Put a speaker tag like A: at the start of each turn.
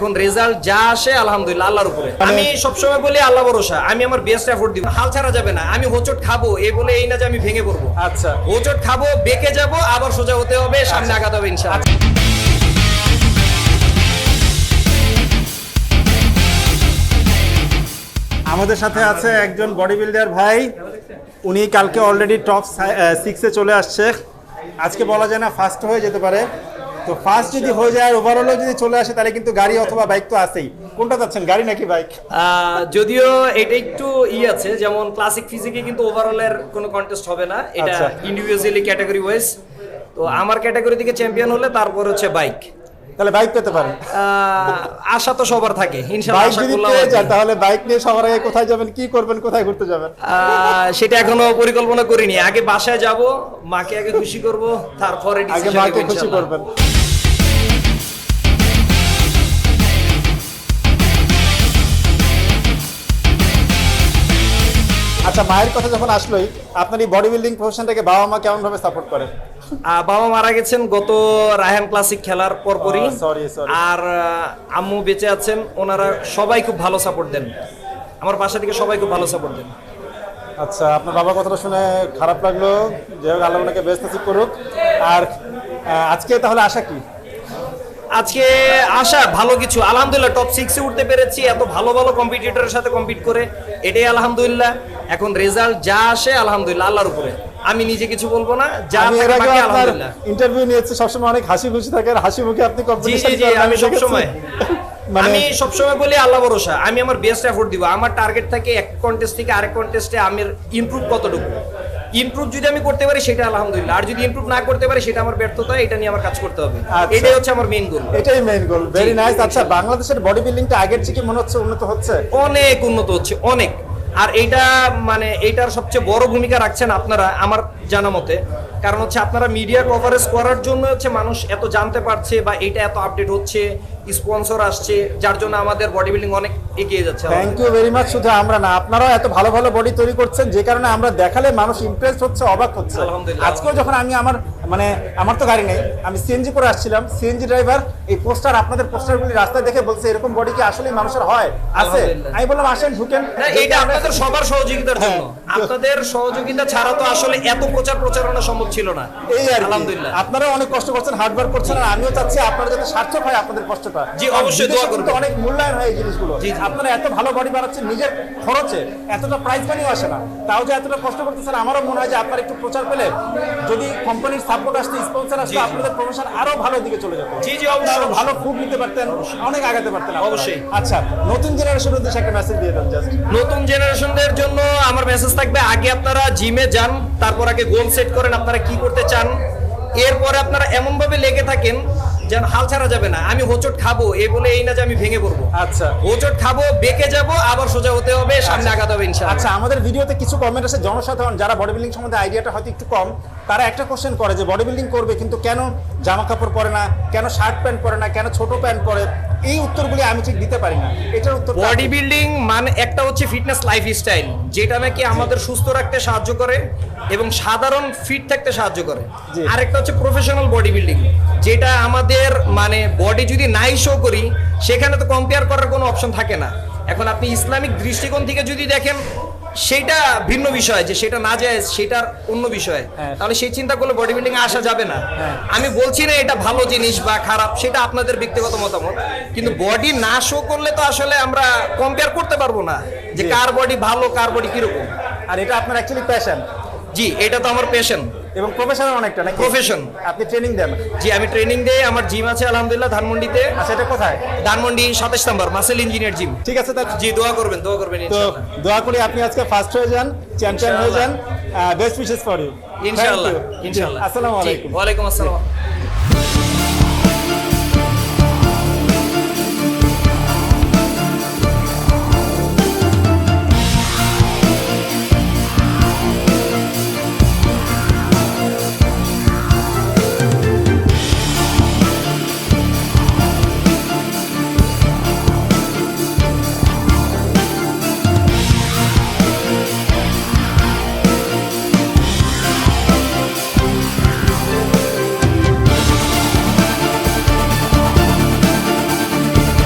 A: এখন রেজাল্ট যা আসে আলহামদুলিল্লাহ আল্লাহর উপরে। আমি সবসময় বলি আল্লাহ ভরসা। আমি আমার বেস্ট এফোর্ট দিব। হাল ছাড়া যাবে না। আমি হোচট খাব। এই বলে এই না যে আমি ভেঙে পড়ব।
B: আচ্ছা।
A: হোচট খাব বেঁকে যাব আবার সোজা হতে হবে সামনে আগাতে হবে ইনশাআল্লাহ।
B: আমাদের সাথে আছে একজন বডি বিল্ডার ভাই। উনি কালকে অলরেডি টপ সিক্সে চলে আসছে। আজকে বলা যায় না ফার্স্ট হয়ে যেতে পারে। তো ফার্স্ট যদি হয়ে যায় ওভারঅল যদি চলে আসে তাহলে কিন্তু গাড়ি অথবা বাইক তো আছেই। কোনটা যাচ্ছেন গাড়ি নাকি বাইক
A: যদিও এটা একটু ই আছে যেমন ক্লাসিক ফিজিকে কিন্তু ওভারঅলের কোনো কন্টেস্ট হবে না। এটা। ইন্ডিভিজুয়ালি ক্যাটাগরি ওয়াইজ তো আমার ক্যাটাগরি থেকে চ্যাম্পিয়ন হলে তারপর হচ্ছে বাইক
B: তাহলে বাইক পেতে পারেন
A: আশা তো সবার থাকে ইনশাআল্লাহ
B: বাইক যদি পেয়ে যান তাহলে বাইক নিয়ে সবার আগে কোথায় যাবেন কি করবেন কোথায় ঘুরতে যাবেন?
A: সেটা এখনও পরিকল্পনা করিনি। আগে বাসায় যাব মাকে আগে খুশি করব তারপরে
B: আগে মাকে খুশি করবেন। আচ্ছা মায়ের কথা যখন আসলোই আপনার এই বডি বিল্ডিং প্রফেশনটাকে বাবা মা কেমন ভাবে সাপোর্ট করে?
A: বাবা মারা গেছেন গত রায়হান ক্লাসিক খেলার পরপরই. আর আম্মু বেঁচে আছেন ওনারা সবাই খুব ভালো সাপোর্ট দেন। আমার বাসা থেকে সবাই খুব ভালো সাপোর্ট দেন।
B: আচ্ছা আপনার বাবার কথাটা শুনে খারাপ লাগল। যে হোক আল্লাহ ওনাকে নসিব করুক। আর আজকে তাহলে আশা কি?
A: আজকে আশা ভালো কিছু। আলহামদুলিল্লাহ টপ সিক্সে উঠতে পেরেছি। এত ভালো ভালো কম্পিটিটরের সাথে কম্পিট করে এটাই আলহামদুলিল্লাহ। এখন রেজাল্ট যা আসে আলহামদুলিল্লাহ আল্লাহর উপরে। আমি নিজে কিছু বলব না যা
B: আমি এর আগে আপনার ইন্টারভিউ নিয়েছি সবসময় অনেক হাসি খুশি থাকে আর হাসি মুখে আপনি কম্পিটিশন
A: আমি সবসময়।
B: মানে
A: আমি সবসময় বলি আল্লাহ ভরসা আমি আমার বেস্ট এফোর্ট দিব। আমার টার্গেট থাকে এক কন্টেস্ট থেকে আরেক কন্টেস্টে আমি ইমপ্রুভ কতটুকু। ইমপ্রুভ যদি আমি করতে পারি সেটা আলহামদুলিল্লাহ। আর যদি ইমপ্রুভ না করতে পারি সেটা আমার ব্যর্থতা এটা নিয়ে আমার কাজ করতে হবে।
B: আচ্ছা।
A: এটাই হচ্ছে আমার মেইন গোল
B: এটাই মেইন গোল ভেরি নাইস আচ্ছা বাংলাদেশের বডি বিল্ডিংটা আগের থেকে মনে হচ্ছে উন্নত হচ্ছে?
A: অনেক উন্নত হচ্ছে অনেক। আর এইটা মানে এইটার সবচেয়ে বড় ভূমিকা রাখছেন আপনারা আমার জানা মতে কারণ হচ্ছে আপনারা মিডিয়া কভারেজ করার জন্য হচ্ছে মানুষ এত জানতে পারছে বা এটা এত আপডেট হচ্ছে স্পন্সর আসছে যার জন্য আমাদের বডি বিল্ডিং অনেক এগিয়ে যাচ্ছে
B: থ্যাংক ইউ ভেরি মাচ শুধু আমরা না আপনারাও এত ভালো ভালো বডি তৈরি করছেন যে কারণে আমরা দেখালে মানুষ ইমপ্রেস হচ্ছে অবাক হচ্ছে। আজকেও যখন আমি আমার মানে আমার তো গাড়ি নেই। আমি সিএনজি করে আসছিলাম। সিএনজি ড্রাইভার এই পোস্টার আপনাদের পোস্টারগুলি রাস্তায় দেখে বলছে এরকম বডি কি আসলে মানুষের হয়? আছে। আমি বললাম আসেন ঢুকেন।
A: এটা আপনাদের সবার সহযোগিতার জন্য।
B: হ্যাঁ।
A: আপনাদের সহযোগিতা ছাড়া তো আসলে এত প্রচার প্রচারণা সম্ভব ছিল না।
B: এই আর
A: আলহামদুলিল্লাহ।
B: আপনারাও অনেক কষ্ট করছেন হার্ডওয়ার্ক করছেন আর আমিও চাচ্ছি আপনারা যাতে সার্থক হয় আপনাদের কষ্টটা।
A: জি, অবশ্যই দোয়া করবেন।
B: অনেক মূল্যায়ন হয় এই জিনিসগুলো। আপনারা এত ভালো বডি বানাচ্ছেন নিজের খরচে এতটা প্রাইস মানিও আসে না। তাও যে এতটা কষ্ট করতেছেন আমারও মনে হয় যে আপনারা একটু প্রচার পেলে যদি কোম্পানির সাপোর্ট আসতো স্পন্সর আসতো। আপনাদের প্রমোশন আরও ভালো দিকে চলে যেত।
A: জি, জি, অবশ্যই, আরও
B: ভালো খুব নিতে পারতেন অনেক আগাতে পারতেন
A: অবশ্যই।
B: আচ্ছা নতুন জেনারেশনের উদ্দেশ্যে একটা মেসেজ দিয়ে দেন জাস্ট
A: নতুন জেনারেশনদের জন্য আমার মেসেজ থাকবে আগে আপনারা জিমে যান তারপর আগে গোল সেট করেন আপনারা কি করতে চান। এরপরে আপনারা এমন ভাবে লেগে থাকেন যেন হাল ছাড়া যাবে না। আমি হোচট খাব এ বলে এই না যে আমি ভেঙে পড়ব।
B: আচ্ছা।
A: হোচট খাব বেঁকে যাব আবার সোজা হতে হবে সামনে আগাতে হবে ইনশাআল্লাহ।
B: আচ্ছা আমাদের ভিডিওতে কিছু কমেন্ট আছে জনসাধারণ যারা বডি বিল্ডিং সম্বন্ধে আইডিয়াটা হয়তো একটু কম তারা একটা কোশ্চেন করে যে বডি বিল্ডিং করবে কিন্তু কেন জামা কাপড় পরে না কেন শার্ট প্যান্ট পরে না কেন ছোট প্যান্ট পরে এই উত্তরগুলি আমি ঠিক দিতে পারি না। এটার উত্তর
A: বডি বিল্ডিং মানে একটা হচ্ছে ফিটনেস লাইফ স্টাইল যেটা নাকি আমাদের সুস্থ রাখতে সাহায্য করে এবং সাধারণ ফিট থাকতে সাহায্য করে। আরেকটা হচ্ছে প্রফেশনাল বডি বিল্ডিং যেটা আমাদের মানে বডি যদি নাই শো করি সেখানে তো কম্পেয়ার করার কোনো অপশন থাকে না। এখন আপনি ইসলামিক দৃষ্টিকোণ থেকে যদি দেখেন সেটা ভিন্ন বিষয় যে সেটা না যায় সেটার অন্য বিষয়।
B: হ্যাঁ।
A: তাহলে সেই চিন্তা করলে বডি বিল্ডিং আসা যাবে না।
B: হ্যাঁ।
A: আমি বলছি না এটা ভালো জিনিস বা খারাপ সেটা আপনাদের ব্যক্তিগত মতামত। কিন্তু বডি না শো করলে তো আসলে আমরা কম্পেয়ার করতে পারব না যে কার বডি ভালো কার বডি কীরকম।
B: আর এটা আপনার অ্যাকচুয়ালি প্যাশন
A: জি এটা তো আমার পেশন
B: এবং প্রফেশনাল অনেকটা নাকি?
A: প্রফেশন
B: আপনি ট্রেনিং দেন।
A: জি আমি ট্রেনিং দেই আমার জিম আছে আলহামদুলিল্লাহ ধানমন্ডিতে।
B: আচ্ছা এটা কোথায়?
A: ধানমন্ডি সাতাশ নম্বর মাসেল ইঞ্জিনিয়ার জিম
B: ঠিক আছে তাহলে
A: জি দোয়া করবেন দোয়া করবেন
B: তো দোয়া করি আপনি আজকে ফার্স্ট হয়ে যান চ্যাম্পিয়ন হয়ে যান বেস্ট উইশেস ফর ইউ
A: ইনশাআল্লাহ ইনশাআল্লাহ।
B: আসসালামু আলাইকুম।
A: ওয়ালাইকুম আসসালাম।